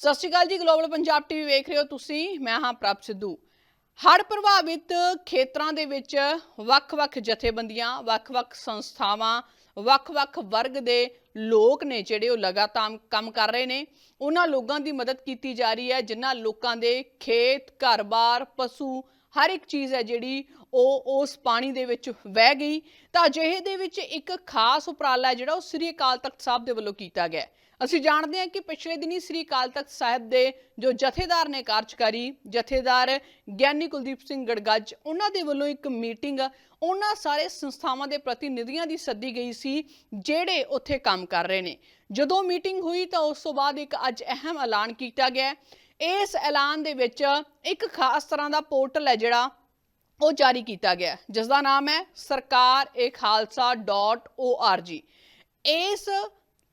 ਸਤਿ ਸ਼੍ਰੀ ਅਕਾਲ ਜੀ global Punjab TV ਵੇਖ ਰਹੇ ਹੋ ਤੁਸੀਂ, ਮੈਂ ਹਾਂ ਪ੍ਰਭ ਸਿੱਧੂ। ਹੜ੍ਹ ਪ੍ਰਭਾਵਿਤ ਖੇਤਰਾਂ ਦੇ ਵਿੱਚ ਵੱਖ-ਵੱਖ ਜਥੇਬੰਦੀਆਂ, ਵੱਖ-ਵੱਖ ਸੰਸਥਾਵਾਂ, ਵੱਖ-ਵੱਖ ਵਰਗ ਦੇ ਲੋਕ ਨੇ ਜਿਹੜੇ ਉਹ ਲਗਾਤਾਰ ਕੰਮ ਕਰ ਰਹੇ ਨੇ। ਉਹਨਾਂ ਲੋਕਾਂ ਦੀ ਮਦਦ ਕੀਤੀ ਜਾ ਰਹੀ ਹੈ, ਜਿਨ੍ਹਾਂ ਲੋਕਾਂ ਦੇ ਖੇਤ, ਘਰ-ਬਾਰ, ਪਸ਼ੂ, ਹਰ ਇੱਕ ਚੀਜ਼ ਹੈ ਜਿਹੜੀ ਉਹ ਉਸ ਪਾਣੀ ਦੇ ਵਿੱਚ ਵਹਿ ਗਈ। ਤਾਂ ਅਜਿਹੇ ਦੇ ਵਿੱਚ ਇੱਕ ਖਾਸ ਉਪਰਾਲਾ ਜਿਹੜਾ ਉਹ ਸ੍ਰੀ ਅਕਾਲ ਤਖਤ ਸਾਹਿਬ ਦੇ ਵੱਲੋਂ ਕੀਤਾ ਗਿਆ ਅਸੀਂ ਜਾਣਦੇ ਹਾਂ ਕਿ ਪਿਛਲੇ ਦਿਨੀ ਸ੍ਰੀ ਅਕਾਲ ਤਖਤ ਸਾਹਿਬ ਦੇ ਜੋ ਜਥੇਦਾਰ ਨੇ ਕਾਰਜਕਾਰੀ ਜਥੇਦਾਰ ਗਿਆਨੀ ਕੁਲਦੀਪ ਸਿੰਘ ਗੜਗੱਜ ਉਹਨਾਂ ਦੇ ਵੱਲੋਂ ਇੱਕ ਮੀਟਿੰਗ ਉਹਨਾਂ ਸਾਰੇ ਸੰਸਥਾਵਾਂ ਦੇ ਪ੍ਰਤੀਨਿਧੀਆਂ ਦੀ ਸੱਦੀ ਗਈ ਸੀ ਜਿਹੜੇ ਉੱਥੇ ਕੰਮ ਕਰ ਰਹੇ ਨੇ। ਜਦੋਂ ਮੀਟਿੰਗ ਹੋਈ ਤਾਂ ਉਸ ਤੋਂ ਬਾਅਦ ਇੱਕ ਅੱਜ ਅਹਿਮ ਐਲਾਨ ਕੀਤਾ ਗਿਆ ਇਸ ਐਲਾਨ ਦੇ ਵਿੱਚ ਇੱਕ ਖਾਸ ਤਰ੍ਹਾਂ ਦਾ ਪੋਰਟਲ ਹੈ ਜਿਹੜਾ ਉਹ ਜਾਰੀ ਕੀਤਾ ਗਿਆ ਹੈ, ਜਿਸ ਦਾ ਨਾਮ ਹੈ ਸਰਕਾਰ ਏ ਖਾਲਸਾ ਖਾਲਸਾ.org ਇਸ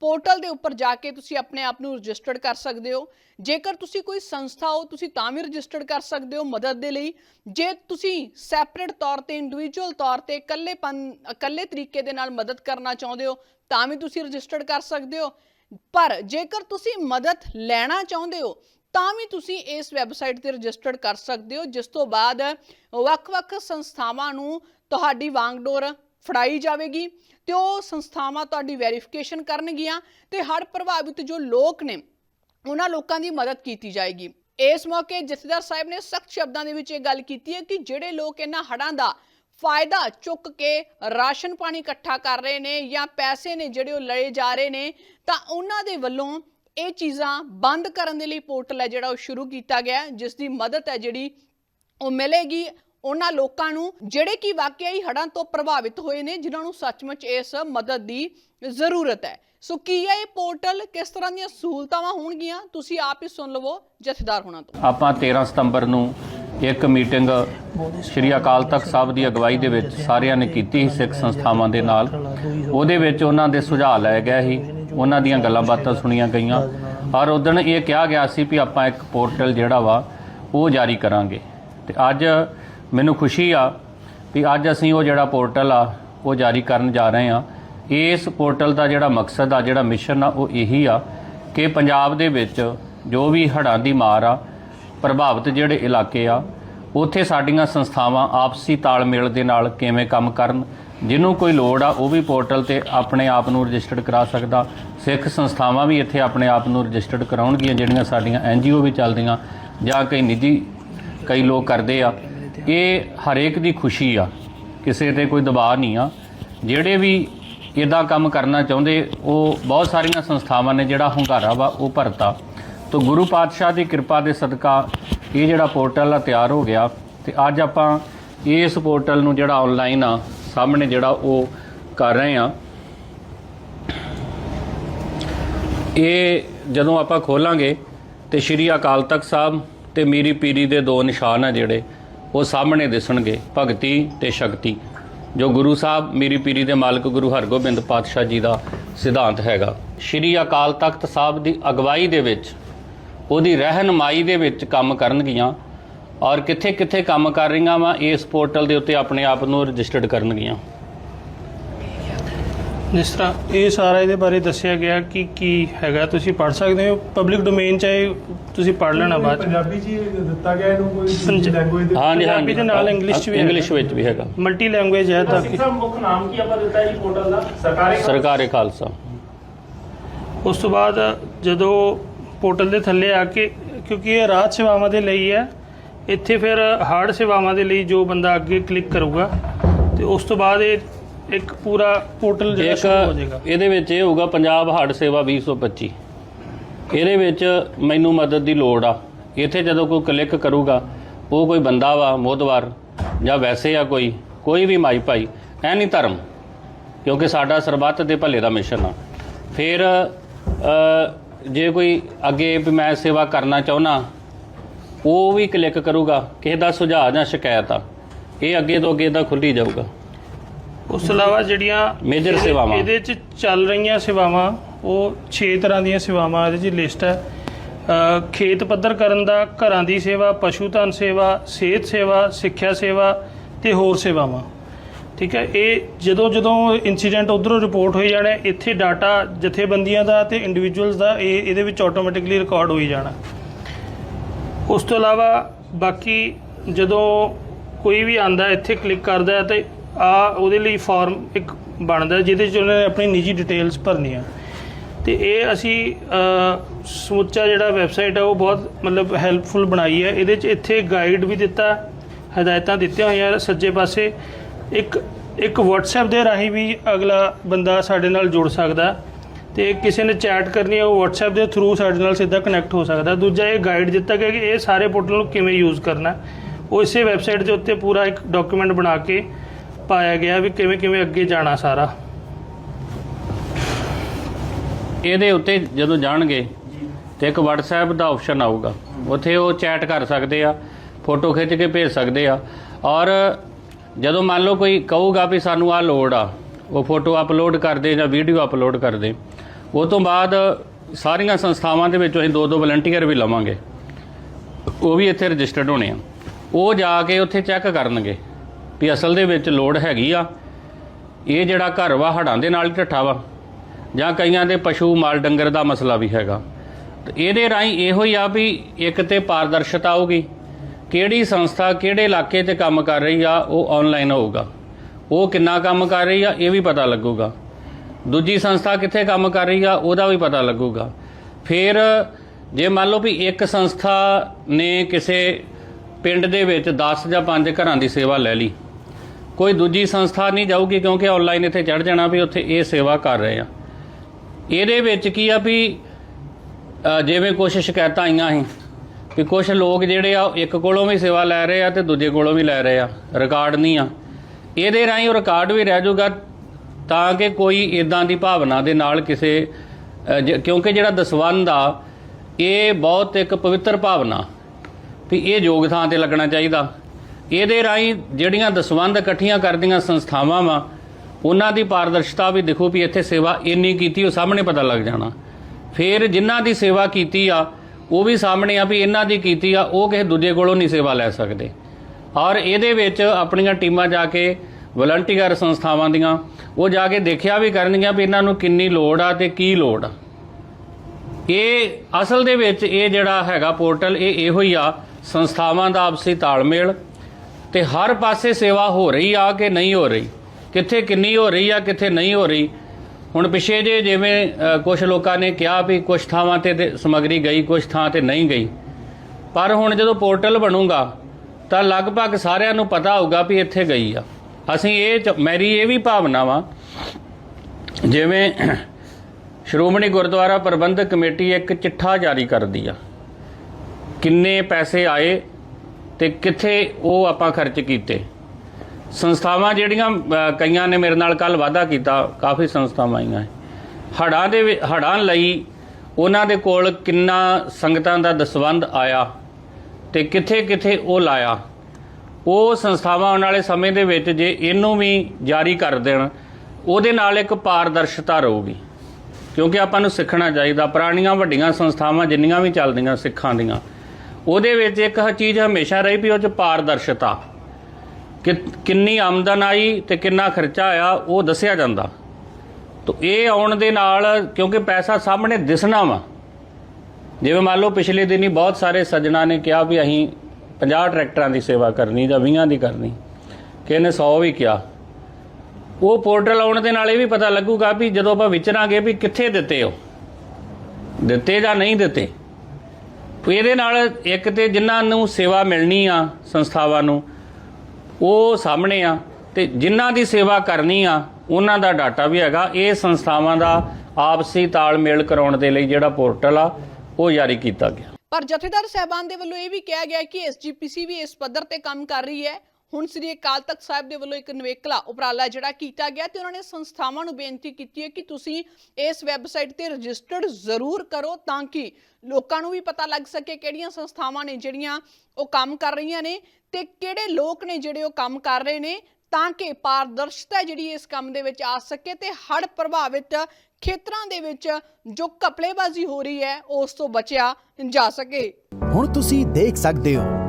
ਪੋਰਟਲ ਦੇ ਉੱਪਰ ਜਾ ਕੇ ਤੁਸੀਂ ਆਪਣੇ ਆਪ ਨੂੰ ਰਜਿਸਟਰਡ ਕਰ ਸਕਦੇ ਹੋ। ਜੇਕਰ ਤੁਸੀਂ ਕੋਈ ਸੰਸਥਾ ਹੋ, ਤੁਸੀਂ ਤਾਂ ਵੀ ਰਜਿਸਟਰਡ ਕਰ ਸਕਦੇ ਹੋ ਮਦਦ ਦੇ ਲਈ। ਜੇ ਤੁਸੀਂ ਸੈਪਰੇਟ ਤੌਰ ਤੇ, ਇੰਡੀਵਿਜੂਅਲ ਤੌਰ ਤੇ ਇਕੱਲੇਪਨ, ਇਕੱਲੇ ਤਰੀਕੇ ਦੇ ਨਾਲ ਮਦਦ ਕਰਨਾ ਚਾਹੁੰਦੇ ਹੋ, ਤਾਂ ਵੀ ਤੁਸੀਂ ਰਜਿਸਟਰਡ ਕਰ ਸਕਦੇ ਹੋ। ਪਰ ਜੇਕਰ ਤੁਸੀਂ ਮਦਦ ਲੈਣਾ ਚਾਹੁੰਦੇ ਹੋ, ਤਾਂ ਵੀ ਤੁਸੀਂ ਇਸ ਵੈਬਸਾਈਟ ਤੇ ਰਜਿਸਟਰਡ ਕਰ ਸਕਦੇ ਹੋ, ਜਿਸ ਤੋਂ ਬਾਅਦ ਵੱਖ-ਵੱਖ ਸੰਸਥਾਵਾਂ ਨੂੰ ਤੁਹਾਡੀ ਵਾਂਗਡੋਰ ਫੜਾਈ ਜਾਵੇਗੀ ਤੇ ਉਹ ਸੰਸਥਾਵਾਂ ਤੁਹਾਡੀ ਵੈਰੀਫਿਕੇਸ਼ਨ ਕਰਨਗੀਆਂ ਤੇ ਹੜ੍ਹ ਪ੍ਰਭਾਵਿਤ ਜੋ ਲੋਕ ਨੇ, ਉਹਨਾਂ ਲੋਕਾਂ ਦੀ ਮਦਦ ਕੀਤੀ ਜਾਏਗੀ। ਇਸ ਮੌਕੇ ਜਥੇਦਾਰ ਸਾਹਿਬ ਨੇ ਸਖਤ ਸ਼ਬਦਾਂ ਦੇ ਵਿੱਚ ਇਹ ਗੱਲ ਕੀਤੀ ਹੈ ਕਿ ਜਿਹੜੇ ਲੋਕ ਇਹਨਾਂ ਹੜ੍ਹਾਂ ਦਾ ਫਾਇਦਾ ਚੁੱਕ ਕੇ ਰਾਸ਼ਨ ਪਾਣੀ ਇਕੱਠਾ ਕਰ ਰਹੇ ਨੇ ਜਾਂ ਪੈਸੇ ਨੇ ਜਿਹੜੇ ਉਹ ਲਏ ਜਾ ਰਹੇ ਨੇ, ਤਾਂ ਉਹਨਾਂ ਦੇ ਵੱਲੋਂ ਇਹ ਚੀਜ਼ਾਂ ਬੰਦ ਕਰਨ ਦੇ ਲਈ ਪੋਰਟਲ ਹੈ ਜਿਹੜਾ ਉਹ ਸ਼ੁਰੂ ਕੀਤਾ ਗਿਆ ਜਿਸ ਦੀ ਮਦਦ ਹੈ ਜਿਹੜੀ ਉਹ ਮਿਲੇਗੀ। ਉਹਨਾਂ ਲੋਕਾਂ ਨੂੰ ਜਿਹੜੇ ਕਿ ਵਾਕਿਆ ਹੀ ਹੜ੍ਹਾਂ ਤੋਂ ਪ੍ਰਭਾਵਿਤ ਹੋਏ ਨੇ, ਜਿਨ੍ਹਾਂ ਨੂੰ ਸੱਚਮੁੱਚ ਇਸ ਮਦਦ ਦੀ ਜ਼ਰੂਰਤ ਹੈ। ਸੋ ਕੀ ਹੈ ਇਹ ਪੋਰਟਲ? ਕਿਸ ਤਰ੍ਹਾਂ ਦੀਆਂ ਸਹੂਲਤਾਂ ਹੋਣਗੀਆਂ? ਤੁਸੀਂ ਆਪ ਹੀ ਸੁਣ ਲਵੋ ਜਥੇਦਾਰ ਹੋਣਾ ਤੋਂ। ਆਪਾਂ 13 ਸਤੰਬਰ ਨੂੰ ਇੱਕ ਮੀਟਿੰਗ ਸ਼੍ਰੀ ਅਕਾਲ ਤਖਤ ਸਾਹਿਬ ਦੀ ਅਗਵਾਈ ਦੇ ਵਿੱਚ ਸਾਰਿਆਂ ਨੇ ਕੀਤੀ ਸੀ ਸਿੱਖ ਸੰਸਥਾਵਾਂ ਦੇ ਨਾਲ। ਉਹਦੇ ਵਿੱਚ ਉਹਨਾਂ ਦੇ ਸੁਝਾਅ ਲਏ ਗਏ ਸੀ। ਉਹਨਾਂ ਦੀਆਂ ਗੱਲਾਂ ਬਾਤਾਂ ਸੁਣੀਆਂ ਗਈਆਂ। ਔਰ ਉਦੋਂ ਇਹ ਕਿਹਾ ਗਿਆ ਸੀ ਵੀ ਆਪਾਂ ਇੱਕ ਪੋਰਟਲ ਜਿਹੜਾ ਵਾ, ਉਹ ਜਾਰੀ ਕਰਾਂਗੇ। ਤੇ ਅੱਜ ਮੈਨੂੰ ਖੁਸ਼ੀ ਆ ਵੀ ਅੱਜ ਅਸੀਂ ਉਹ ਜਿਹੜਾ ਪੋਰਟਲ ਆ, ਉਹ ਜਾਰੀ ਕਰਨ ਜਾ ਰਹੇ ਆ ਇਸ ਪੋਰਟਲ ਦਾ ਜਿਹੜਾ ਮਕਸਦ ਆ, ਜਿਹੜਾ ਮਿਸ਼ਨ ਆ, ਉਹ ਇਹੀ ਆ ਕਿ ਪੰਜਾਬ ਦੇ ਵਿੱਚ ਜੋ ਵੀ ਹੜ੍ਹਾਂ ਦੀ ਮਾਰ ਆ, ਪ੍ਰਭਾਵਿਤ ਜਿਹੜੇ ਇਲਾਕੇ ਆ, ਉੱਥੇ ਸਾਡੀਆਂ ਸੰਸਥਾਵਾਂ ਆਪਸੀ ਤਾਲਮੇਲ ਦੇ ਨਾਲ ਕਿਵੇਂ ਕੰਮ ਕਰਨ, ਜਿਹਨੂੰ ਕੋਈ ਲੋੜ ਆ, ਉਹ ਵੀ ਪੋਰਟਲ ਤੇ ਆਪਣੇ ਆਪ ਨੂੰ ਰਜਿਸਟਰਡ ਕਰਾ ਸਕਦਾ। ਸਿੱਖ ਸੰਸਥਾਵਾਂ ਵੀ ਇੱਥੇ ਆਪਣੇ ਆਪ ਨੂੰ ਰਜਿਸਟਰਡ ਕਰਾਉਣਗੀਆਂ, ਜਿਹੜੀਆਂ ਸਾਡੀਆਂ ਐਨਜੀਓ ਵੀ ਚੱਲਦੀਆਂ ਜਾਂ ਕਈ ਨਿੱਜੀ, ਕਈ ਲੋਕ ਕਰਦੇ ਆ। ਇਹ ਹਰੇਕ ਦੀ ਖੁਸ਼ੀ ਆ, ਕਿਸੇ ਤੇ ਕੋਈ ਦਬਾਅ ਨਹੀਂ ਆ। ਜਿਹੜੇ ਵੀ ਇਦਾਂ ਕੰਮ ਕਰਨਾ ਚਾਹੁੰਦੇ, ਉਹ ਬਹੁਤ ਸਾਰੀਆਂ ਸੰਸਥਾਵਾਂ ਨੇ ਜਿਹੜਾ ਹੁੰਗਾਰਾ ਵਾ, ਉਹ ਭਰਤਾ। ਤੋ ਗੁਰੂ ਪਾਤਸ਼ਾਹ ਦੀ ਕਿਰਪਾ ਦੇ ਸਦਕਾ ਇਹ ਜਿਹੜਾ ਪੋਰਟਲ ਆ, ਤਿਆਰ ਹੋ ਗਿਆ। ਤੇ ਅੱਜ ਆਪਾਂ ਇਸ ਪੋਰਟਲ ਨੂੰ ਜਿਹੜਾ ਆਨਲਾਈਨ ਆ, ਸਾਹਮਣੇ ਜਿਹੜਾ ਉਹ ਕਰ ਰਹੇ ਆ। ਇਹ ਜਦੋਂ ਆਪਾਂ ਖੋਲਾਂਗੇ, ਤੇ ਸ਼੍ਰੀ ਅਕਾਲ ਤਖਤ ਸਾਹਿਬ ਤੇ ਮੀਰੀ ਪੀਰੀ ਦੇ ਦੋ ਨਿਸ਼ਾਨ ਆ ਜਿਹੜੇ ਉਹ ਸਾਹਮਣੇ ਦਿਸਣਗੇ, ਭਗਤੀ ਤੇ ਸ਼ਕਤੀ। ਜੋ ਗੁਰੂ ਸਾਹਿਬ ਮੀਰੀ ਪੀਰੀ ਦੇ ਮਾਲਕ ਗੁਰੂ ਹਰਗੋਬਿੰਦ ਪਾਤਸ਼ਾਹ ਜੀ ਦਾ ਸਿਧਾਂਤ ਹੈਗਾ। ਸ਼੍ਰੀ ਅਕਾਲ ਤਖਤ ਸਾਹਿਬ ਦੀ ਅਗਵਾਈ ਦੇ ਵਿੱਚ, ਉਹਦੀ ਰਹਿਨਮਾਈ ਦੇ ਵਿੱਚ ਕੰਮ ਕਰਨਗੀਆਂ ਔਰ ਕਿੱਥੇ ਕਿੱਥੇ ਕੰਮ ਕਰ ਰਹੀਆਂ ਵਾ, ਇਸ ਪੋਰਟਲ ਦੇ ਉੱਤੇ ਆਪਣੇ ਆਪ ਨੂੰ ਰਜਿਸਟਰਡ ਕਰਨਗੀਆਂ। ਜਿਸ ਤਰ੍ਹਾਂ ਇਹ ਸਾਰਾ ਇਹਦੇ ਬਾਰੇ ਦੱਸਿਆ ਗਿਆ ਕਿ ਕੀ ਹੈਗਾ ਤੁਸੀਂ ਪੜ ਸਕਦੇ ਹੋ? ਪਬਲਿਕ ਡੋਮੇਨ ਚ ਇਹ ਤੁਸੀਂ ਪੜ ਲੈਣਾ ਬਾਅਦ ਚ। ਪੰਜਾਬੀ ਚ ਹੀ ਦਿੱਤਾ ਗਿਆ ਇਹਨੂੰ ਕੋਈ ਪੰਜ- ਲੈਂਗੁਏਜ ਦੇ ਹਾਂਜੀ ਪੰਜਾਬੀ ਹਾਂਜੀ ਦੇ ਨਾਲ ਇੰਗਲਿਸ਼ ਚ ਵੀ ਹੈਗਾ। ਇੰਗਲਿਸ਼ ਵਿੱਚ ਵੀ ਹੈਗਾ। ਮਲਟੀ ਲੈਂਗੁਏਜ ਹੈ ਤਾਂ ਕਿ ਮੁੱਖ ਨਾਮ ਕੀ ਆਪਾਂ ਦਿੱਤਾ ਜੀ ਪੋਰਟਲ ਦਾ? ਸਰਕਾਰੀ ਸਰਕਾਰੇ ਖਾਲਸਾ। ਉਸ ਤੋਂ ਬਾਅਦ ਜਦੋਂ ਪੋਰਟਲ ਦੇ ਥੱਲੇ ਆ ਕੇ ਕਿਉਂਕਿ ਇਹ ਰਾਹਤ ਸੇਵਾਵਾਂ ਦੇ ਲਈ ਹੈ ਇੱਥੇ ਫਿਰ ਹਾਰਡ ਸੇਵਾਵਾਂ ਦੇ ਲਈ ਜੋ ਬੰਦਾ ਅੱਗੇ ਕਲਿੱਕ ਕਰੂਗਾ ਤੇ ਉਸ ਤੋਂ ਬਾਅਦ ਇਹ ਇੱਕ ਪੂਰਾ ਪੋਰਟਲ ਜਿਹੜਾ ਇੱਕ ਸ਼ੁਰੂ ਹੋ ਜਾਏਗਾ। ਇਹਦੇ ਵਿੱਚ ਇਹ ਹੋਊਗਾ ਪੰਜਾਬ ਹੜ੍ਹ ਸੇਵਾ 2025 ਇਹਦੇ ਵਿੱਚ ਮੈਨੂੰ ਮਦਦ ਦੀ ਲੋੜ ਆ। ਇੱਥੇ ਜਦੋਂ ਕੋਈ ਕਲਿੱਕ ਕਰੂਗਾ ਉਹ ਕੋਈ ਬੰਦਾ ਵਾ ਮੋਦਵਾਰ ਜਾਂ ਵੈਸੇ ਆ ਕੋਈ ਕੋਈ ਵੀ ਮਾਈ ਭਾਈ ਐ ਨਹੀਂ ਧਰਮ ਕਿਉਂਕਿ ਸਾਡਾ ਸਰਬੱਤ ਦੇ ਭਲੇ ਦਾ ਮਿਸ਼ਨ ਆ। ਫਿਰ ਜੇ ਕੋਈ ਅੱਗੇ ਵੀ ਮੈਂ ਸੇਵਾ ਕਰਨਾ ਚਾਹੁੰਨਾ ਉਹ ਵੀ ਕਲਿੱਕ ਕਰੂਗਾ ਕਿਸੇ ਦਾ ਸੁਝਾਅ ਜਾਂ ਸ਼ਿਕਾਇਤ ਆ ਇਹ ਅੱਗੇ ਤੋਂ ਅੱਗੇ ਦਾ ਖੁੱਲੀ ਜਾਊਗਾ। ਉਸ ਤੋਂ ਇਲਾਵਾ ਜਿਹੜੀਆਂ ਇਹਦੇ- ਸੇਵਾਵਾਂ। ਇਹਦੇ ਚ ਚੱਲ ਰਹੀਆਂ ਸੇਵਾਵਾਂ ਉਹ 6 ਤਰ੍ਹਾਂ ਦੀਆਂ ਸੇਵਾਵਾਂ ਇਹਦੇ ਚ ਲਿਸਟ ਹੈ। ਖੇਤ ਪੱਧਰ ਕਰਨ ਦਾ ਘਰਾਂ ਦੀ ਸੇਵਾ ਪਸ਼ੂ ਧਨ ਸੇਵਾ ਸਿਹਤ ਸੇਵਾ ਸਿੱਖਿਆ ਸੇਵਾ ਤੇ ਹੋਰ ਸੇਵਾਵਾਂ। ਠੀਕ ਹੈ ਇਹ ਜਦੋਂ ਜਦੋਂ ਇਨਸੀਡੈਂਟ ਉਧਰੋਂ ਰਿਪੋਰਟ ਹੋਈ ਜਾਣਾ ਇੱਥੇ ਡਾਟਾ ਜਥੇਬੰਦੀਆਂ ਦਾ ਤੇ ਇੰਡੀਵਿਜੂਅਲਸ ਦਾ ਇਹ ਇਹਦੇ ਵਿੱਚ ਆਟੋਮੈਟਿਕਲੀ ਰਿਕਾਰਡ ਹੋਈ ਜਾਣਾ। ਉਸ ਤੋਂ ਇਲਾਵਾ ਬਾਕੀ ਜਦੋਂ ਕੋਈ ਵੀ ਆਂਦਾ ਇੱਥੇ ਕਲਿੱਕ ਕਰਦਾ ਹੈ ਤੇ ਆ ਉਹਦੇ ਲਈ ਫਾਰਮ ਇੱਕ ਬਣਦਾ ਜਿਹਦੇ 'ਚ ਉਹਨੇ ਆਪਣੀ ਨਿੱਜੀ ਡਿਟੇਲਸ ਭਰਨੀਆਂ। ਤੇ ਇਹ ਅਸੀਂ ਸਮੁੱਚਾ ਜਿਹੜਾ ਵੈਬਸਾਈਟ ਹੈ ਉਹ ਬਹੁਤ ਮਤਲਬ ਹੈਲਪਫੁਲ ਬਣਾਈ ਹੈ। ਇਹਦੇ 'ਚ ਇੱਥੇ ਗਾਈਡ ਵੀ ਦਿੱਤਾ, ਹਦਾਇਤਾਂ ਦਿੱਤੀਆਂ ਹੋਈਆਂ ਸੱਜੇ ਪਾਸੇ। ਇੱਕ ਇੱਕ WhatsApp ਦੇ ਰਾਹੀਂ ਵੀ ਅਗਲਾ ਬੰਦਾ ਸਾਡੇ ਨਾਲ ਜੁੜ ਸਕਦਾ। ਤੇ ਕਿਸੇ ਨੇ ਚੈਟ ਕਰਨੀ ਹੈ ਉਹ WhatsApp ਦੇ ਥਰੂ ਸਾਡੇ ਨਾਲ ਸਿੱਧਾ ਕਨੈਕਟ ਹੋ ਸਕਦਾ। ਦੂਜਾ ਇਹ ਗਾਈਡ ਦਿੱਤਾ ਗਿਆ ਕਿ ਇਹ ਸਾਰੇ ਪੋਰਟਲ ਨੂੰ ਕਿਵੇਂ ਯੂਜ਼ ਕਰਨਾ। ਉਹ ਇਸੇ ਵੈਬਸਾਈਟ ਦੇ ਉੱਤੇ ਪੂਰਾ ਇੱਕ ਡਾਕੂਮੈਂਟ ਬਣਾ ਕੇ ਪਾਇਆ ਗਿਆ ਵੀ ਕਿਵੇਂ ਕਿਵੇਂ ਅੱਗੇ ਜਾਣਾ ਸਾਰਾ। ਇਹਦੇ ਉੱਤੇ ਜਦੋਂ ਜਾਣਗੇ ਤੇ ਇੱਕ WhatsApp ਦਾ ਆਪਸ਼ਨ ਆਊਗਾ। ਉੱਥੇ ਉਹ ਚੈਟ ਕਰ ਸਕਦੇ ਆ ਫੋਟੋ ਖਿੱਚ ਕੇ ਭੇਜ ਸਕਦੇ ਆ। ਔਰ ਜਦੋਂ ਮੰਨ ਲਓ ਕੋਈ ਕਹੂਗਾ ਵੀ ਸਾਨੂੰ ਆ ਲੋੜ ਆ, ਉਹ ਫੋਟੋ ਅਪਲੋਡ ਕਰਦੇ ਜਾਂ ਵੀਡੀਓ ਅਪਲੋਡ ਕਰਦੇ, ਉਹ ਤੋਂ ਬਾਅਦ ਸਾਰੀਆਂ ਸੰਸਥਾਵਾਂ ਦੇ ਵਿੱਚ ਅਸੀਂ ਦੋ ਦੋ ਵਲੰਟੀਅਰ ਵੀ ਲਵਾਂਗੇ। ਉਹ ਵੀ ਇੱਥੇ ਰਜਿਸਟਰਡ ਹੋਣੇ ਆ। ਉਹ ਜਾ ਕੇ ਉੱਥੇ ਚੈੱਕ ਕਰਨਗੇ। ਵੀ ਅਸਲ ਦੇ ਵਿੱਚ ਲੋੜ ਹੈਗੀ ਆ। ਇਹ ਜਿਹੜਾ ਘਰ ਵਾ ਹੜਾਂ ਦੇ ਨਾਲ ਹੀ ਢੱਠਾ ਵਾ। ਜਾਂ ਕਈਆਂ ਦੇ ਪਸ਼ੂ ਮਾਲ ਡੰਗਰ ਦਾ ਮਸਲਾ ਵੀ ਹੈਗਾ। ਤੇ ਇਹਦੇ ਰਾਹੀਂ ਇਹੋ ਹੀ ਆ ਵੀ ਇੱਕ ਤੇ ਪਾਰਦਰਸ਼ਤਾ ਆਊਗੀ ਕਿਹੜੀ ਸੰਸਥਾ ਕਿਹੜੇ ਇਲਾਕੇ 'ਤੇ ਕੰਮ ਕਰ ਰਹੀ ਆ, ਉਹ ਆਨਲਾਈਨ ਹੋਊਗਾ। ਉਹ ਕਿੰਨਾ ਕੰਮ ਕਰ ਰਹੀ ਆ, ਇਹ ਵੀ ਪਤਾ ਲੱਗੂਗਾ। ਦੂਜੀ ਸੰਸਥਾ ਕਿੱਥੇ ਕੰਮ ਕਰ ਰਹੀ ਆ, ਉਹਦਾ ਵੀ ਪਤਾ ਲੱਗੂਗਾ। ਫਿਰ ਜੇ ਮੰਨ ਲਓ ਵੀ ਇੱਕ ਸੰਸਥਾ ਨੇ ਕਿਸੇ ਪਿੰਡ ਦੇ ਵਿੱਚ 10 ਜਾਂ 5 ਘਰਾਂ ਦੀ ਸੇਵਾ ਲੈ ਲਈ। ਕੋਈ ਦੂਜੀ ਸੰਸਥਾ ਨਹੀਂ ਜਾਊਗੀ ਕਿਉਂਕਿ ਆਨਲਾਈਨ ਇੱਥੇ ਚੜ ਜਾਣਾ ਵੀ ਉੱਥੇ ਇਹ ਸੇਵਾ ਕਰ ਰਹੇ ਆ। ਇਹਦੇ ਵਿੱਚ ਕੀ ਆ ਵੀ ਜਿਵੇਂ ਕੁਝ ਸ਼ਿਕਾਇਤਾਂ ਆਈਆਂ ਸੀ ਵੀ ਕੁਝ ਲੋਕ ਜਿਹੜੇ ਆ ਉਹ ਇੱਕ ਕੋਲੋਂ ਵੀ ਸੇਵਾ ਲੈ ਰਹੇ ਆ ਤੇ ਦੂਜੇ ਕੋਲੋਂ ਵੀ ਲੈ ਰਹੇ ਆ, ਰਿਕਾਰਡ ਨਹੀਂ ਆ। ਇਹਦੇ ਰਾਹੀਂ ਉਹ ਰਿਕਾਰਡ ਵੀ ਰਹਿ ਜਾਊਗਾ ਤਾਂ ਕਿ ਕੋਈ ਇਦਾਂ ਦੀ ਭਾਵਨਾ ਦੇ ਨਾਲ ਕਿਸੇ ਕਿਉਂਕਿ ਜਿਹੜਾ ਦਸਵੰਧ ਆ, ਇਹ ਬਹੁਤ ਇੱਕ ਪਵਿੱਤਰ ਭਾਵਨਾ ਵੀ ਇਹ ਯੋਗ ਥਾਂ ਤੇ ਲੱਗਣਾ ਚਾਹੀਦਾ। ਇਹਦੇ ਰਾਹੀਂ ਜਿਹੜੀਆਂ ਦਸਵੰਧ ਇਕੱਠੀਆਂ ਕਰਦੀਆਂ ਸੰਸਥਾਵਾਂ ਵਾ, ਉਹਨਾਂ ਦੀ ਪਾਰਦਰਸ਼ਤਾ ਵੀ ਦੇਖੋ ਵੀ ਇੱਥੇ ਸੇਵਾ ਇੰਨੀ ਕੀਤੀ, ਉਹ ਸਾਹਮਣੇ ਪਤਾ ਲੱਗ ਜਾਣਾ। ਫਿਰ ਜਿਨ੍ਹਾਂ ਦੀ ਸੇਵਾ ਕੀਤੀ ਆ, ਉਹ ਵੀ ਸਾਹਮਣੇ ਆ ਵੀ ਇਹਨਾਂ ਦੀ ਕੀਤੀ ਆ, ਉਹ ਕਿਸੇ ਦੂਜੇ ਕੋਲੋਂ ਨਹੀਂ ਸੇਵਾ ਲੈ ਸਕਦੇ। ਔਰ ਇਹਦੇ ਵਿੱਚ ਆਪਣੀਆਂ ਟੀਮਾਂ ਜਾ ਕੇ ਵਲੰਟੀਅਰ ਸੰਸਥਾਵਾਂ ਦੀਆਂ, ਉਹ ਜਾ ਕੇ ਦੇਖਿਆ ਵੀ ਕਰਨਗੀਆਂ ਵੀ ਇਹਨਾਂ ਨੂੰ ਕਿੰਨੀ ਲੋੜ ਆ ਤੇ ਕੀ ਲੋੜ ਆ। ਇਹ ਅਸਲ ਦੇ ਵਿੱਚ ਇਹ ਜਿਹੜਾ ਹੈਗਾ ਪੋਰਟਲ, ਇਹ ਇਹੋ ਹੀ ਆ, ਸੰਸਥਾਵਾਂ ਦਾ ਆਪਸੀ ਤਾਲਮੇਲ ਤੇ ਹਰ ਪਾਸੇ ਸੇਵਾ ਹੋ ਰਹੀ ਆ ਕਿ ਨਹੀਂ ਹੋ ਰਹੀ? ਕਿੱਥੇ ਕਿੰਨੀ ਹੋ ਰਹੀ ਆ, ਕਿੱਥੇ ਨਹੀਂ ਹੋ ਰਹੀ? ਹੁਣ ਪਿਛੇ ਜੇ ਜਿਵੇਂ ਕੁਝ ਲੋਕਾਂ ਨੇ ਕਿਹਾ ਵੀ ਕੁਝ ਥਾਵਾਂ ਤੇ ਤੇ ਸਮੱਗਰੀ ਗਈ ਕੁਝ ਥਾਂ ਤੇ ਨਹੀਂ ਗਈ। ਪਰ ਹੁਣ ਜਦੋਂ ਪੋਰਟਲ ਬਣੂਗਾ, ਤਾਂ ਲਗਭਗ ਸਾਰਿਆਂ ਨੂੰ ਪਤਾ ਹੋਊਗਾ ਵੀ ਇੱਥੇ ਗਈ ਆ। ਅਸੀਂ ਇਹ ਚ- ਮੇਰੀ ਇਹ ਵੀ ਭਾਵਨਾ ਵਾ, ਜਿਵੇਂ ਸ਼੍ਰੋਮਣੀ ਗੁਰਦੁਆਰਾ ਪ੍ਰਬੰਧਕ ਕਮੇਟੀ ਇੱਕ ਚਿੱਠਾ ਜਾਰੀ ਕਰਦੀ ਆ। ਕਿੰਨੇ ਪੈਸੇ ਆਏ ਤੇ ਕਿੱਥੇ ਉਹ ਆਪਾਂ ਖਰਚ ਕੀਤੇ? ਸੰਸਥਾਵਾਂ ਜਿਹੜੀਆਂ ਕਈਆਂ ਨੇ ਮੇਰੇ ਨਾਲ ਕੱਲ ਵਾਅਦਾ ਕੀਤਾ, ਕਾਫੀ ਸੰਸਥਾਵਾਂ ਆਈਆਂ ਹੈ। ਹੜ੍ਹਾਂ ਦੇ ਵਿ- ਹੜ੍ਹਾਂ ਲਈ ਉਹਨਾਂ ਦੇ ਕੋਲ ਕਿੰਨਾ ਸੰਗਤਾਂ ਦਾ ਦਸਵੰਧ ਆਇਆ ਤੇ ਕਿੱਥੇ ਕਿੱਥੇ ਉਹ ਲਾਇਆ? ਉਹ ਸੰਸਥਾਵਾਂ ਆਉਣ ਵਾਲੇ ਸਮੇਂ ਦੇ ਵਿੱਚ ਜੇ ਇਹਨੂੰ ਵੀ ਜਾਰੀ ਕਰ ਦੇਣ, ਉਹਦੇ ਨਾਲ ਇੱਕ ਪਾਰਦਰਸ਼ਤਾ ਰਹੂਗੀ। ਕਿਉਂਕਿ ਆਪਾਂ ਨੂੰ ਸਿੱਖਣਾ ਚਾਹੀਦਾ, ਪੁਰਾਣੀਆਂ ਵੱਡੀਆਂ ਸੰਸਥਾਵਾਂ ਜਿੰਨੀਆਂ ਵੀ ਚੱਲਦੀਆਂ, ਸਿੱਖਾਂ ਦੀਆਂ ਉਹਦੇ ਵਿੱਚ ਇੱਕ ਚੀਜ਼ ਹਮੇਸ਼ਾ ਰਹੀ ਵੀ ਉਹ ਚ ਪਾਰਦਰਸ਼ਤਾ। ਕਿ ਕਿੰਨੀ ਆਮਦਨ ਆਈ ਤੇ ਕਿੰਨਾ ਖਰਚਾ ਆਇਆ, ਉਹ ਦੱਸਿਆ ਜਾਂਦਾ। ਤੋ ਇਹ ਆਉਣ ਦੇ ਨਾਲ ਕਿਉਂਕਿ ਪੈਸਾ ਸਾਹਮਣੇ ਦਿਸਣਾ ਵਾ। ਜਿਵੇਂ ਮੰਨ ਲਓ ਪਿਛਲੇ ਦਿਨੀ ਬਹੁਤ ਸਾਰੇ ਸੱਜਣਾ ਨੇ ਕਿਹਾ ਵੀ ਅਸੀਂ 50 ਟਰੈਕਟਰਾਂ ਦੀ ਸੇਵਾ ਕਰਨੀ ਜਾਂ 20 ਦੀ ਕਰਨੀ। ਕਿਸੇ ਨੇ 100 ਵੀ ਕਿਹਾ। ਉਹ ਪੋਰਟਲ ਆਉਣ ਦੇ ਨਾਲ ਇਹ ਵੀ ਪਤਾ ਲੱਗੂਗਾ ਵੀ ਜਦੋਂ ਆਪਾਂ ਵਿਚਰਾਂਗੇ ਵੀ ਕਿੱਥੇ ਦਿੱਤੇ ਹੋ ਦਿੱਤੇ ਜਾਂ ਨਹੀਂ ਦਿੱਤੇ। ਇਹਦੇ ਨਾਲ ਇੱਕ ਤੇ ਜਿਨ੍ਹਾਂ ਨੂੰ ਸੇਵਾ ਮਿਲਣੀ ਆ ਸੰਸਥਾਵਾਂ ਨੂੰ, ਉਹ ਸਾਹਮਣੇ ਆ ਤੇ ਜਿਨ੍ਹਾਂ ਦੀ ਸੇਵਾ ਕਰਨੀ ਆ, ਉਹਨਾਂ ਦਾ ਡਾਟਾ ਵੀ ਹੈਗਾ। ਇਹ ਸੰਸਥਾਵਾਂ ਦਾ ਆਪਸੀ ਤਾਲਮੇਲ ਕਰਾਉਣ ਦੇ ਲਈ ਜਿਹੜਾ ਪੋਰਟਲ ਆ, ਉਹ ਜਾਰੀ ਕੀਤਾ ਗਿਆ। ਪਰ ਜਥੇਦਾਰ ਸਹਿਬਾਨ ਦੇ ਵੱਲੋਂ ਇਹ ਵੀ ਕਿਹਾ ਗਿਆ ਹੈ ਕਿ ਐਸਜੀਪੀਸੀ ਵੀ ਇਸ ਪੱਧਰ ਤੇ ਕੰਮ ਕਰ ਰਹੀ ਹੈ। ਹੁਣ ਸ੍ਰੀ ਅਕਾਲ ਤਖਤ ਸਾਹਿਬ ਦੇ ਵੱਲੋਂ ਇੱਕ ਨਵੇਕਲਾ ਉਪਰਾਲਾ ਜਿਹੜਾ ਕੀਤਾ ਗਿਆ ਤੇ ਉਹਨਾਂ ਨੇ ਸੰਸਥਾਵਾਂ ਨੂੰ ਬੇਨਤੀ ਕੀਤੀ ਹੈ ਕਿ ਤੁਸੀਂ ਇਸ ਵੈਬਸਾਈਟ ਤੇ ਰਜਿਸਟਰਡ ਜ਼ਰੂਰ ਕਰੋ ਤਾਂ ਕਿ ਲੋਕਾਂ ਨੂੰ ਵੀ ਪਤਾ ਲੱਗ ਸਕੇ ਕਿਹੜੀਆਂ ਸੰਸਥਾਵਾਂ ਨੇ ਜਿਹੜੀਆਂ ਉਹ ਕੰਮ ਕਰ ਰਹੀਆਂ ਨੇ ਤੇ ਕਿਹੜੇ ਲੋਕ ਨੇ ਜਿਹੜੇ ਉਹ ਕੰਮ ਕਰ ਰਹੇ ਨੇ ਤਾਂ ਕਿ ਪਾਰਦਰਸ਼ਤਾ ਜਿਹੜੀ ਇਸ ਕੰਮ ਦੇ ਵਿੱਚ ਆ ਸਕੇ ਤੇ ਹੜ ਪ੍ਰਭਾਵਿਤ ਖੇਤਰਾਂ ਦੇ ਵਿੱਚ ਜੋ ਕਪੜੇਬਾਜ਼ੀ ਹੋ ਰਹੀ ਹੈ, ਉਸ ਤੋਂ ਬਚਿਆ ਜਾ ਸਕੇ। ਹੁਣ ਤੁਸੀਂ ਦੇਖ ਸਕਦੇ ਹੋ